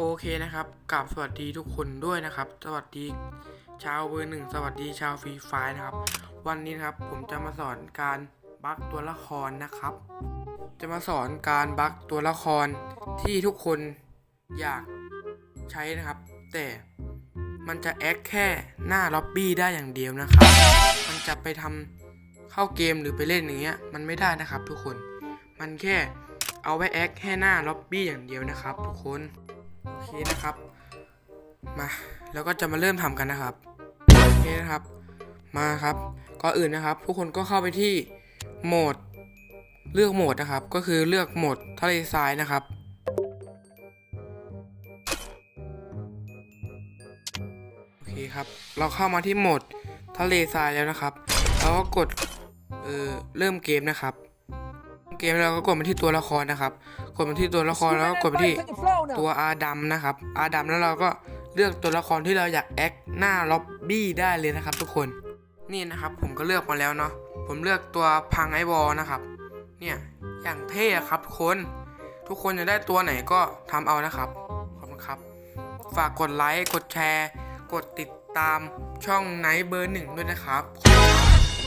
โอเคนะครับกลับสวัสดีทุกคนด้วยนะครับ สวัสดีชาวเบอร์หนึ่งสวัสดีชาวฟรีไฟล์นะครับ วันนี้นะครับผมจะมาสอนการบั๊กตัวละครนะครับ จะมาสอนการบั๊กตัวละครที่ทุกคนอยากใช้นะครับ แต่มันจะแอคแค่หน้าล็อบบี้ได้อย่างเดียวนะครับ มันจะไปทำเข้าเกมหรือไปเล่นอย่างเงี้ยมันไม่ได้นะครับ ทุกคนมันแค่เอาไว้แอคแค่หน้าล็อบบี้อย่างเดียวนะครับ ทุกคน อเคนะครับ มาแล้วก็จะมาเริ่มทำกันนะครับโอเคนะครับ มาครับก่อนอื่นนะครับ ทุกคนก็เข้าไปที่โหมดเลือกโหมดนะครับ ก็คือเลือกโหมดทะเลทรายนะครับโอเคครับ เราเข้ามาที่โหมดทะเลทรายแล้วนะครับ เราก็กดเออเริ่มเกมนะครับ เกมแล้วก็กดมาที่ตัวละครนะครับ กดมาที่ตัวละครแล้วก็กดมาที่ตัวอาดัมนะครับ อาดัมแล้วเราก็เลือกตัวละครที่เราอยากแอคหน้าล็อบบี้ได้เลยนะครับ ทุกคน นี่นะครับ ผมก็เลือกมาแล้วเนาะ ผมเลือกตัวพังไอวอลนะครับ เนี่ย อย่างเท่ครับทุกคน ทุกคนจะได้ตัวไหนก็ทำเอานะครับ ขอบคุณครับ ฝากกดไลค์ กดแชร์ กดติดตามช่องไนท์เบอร์หนึ่งด้วยนะครับขอบคุณ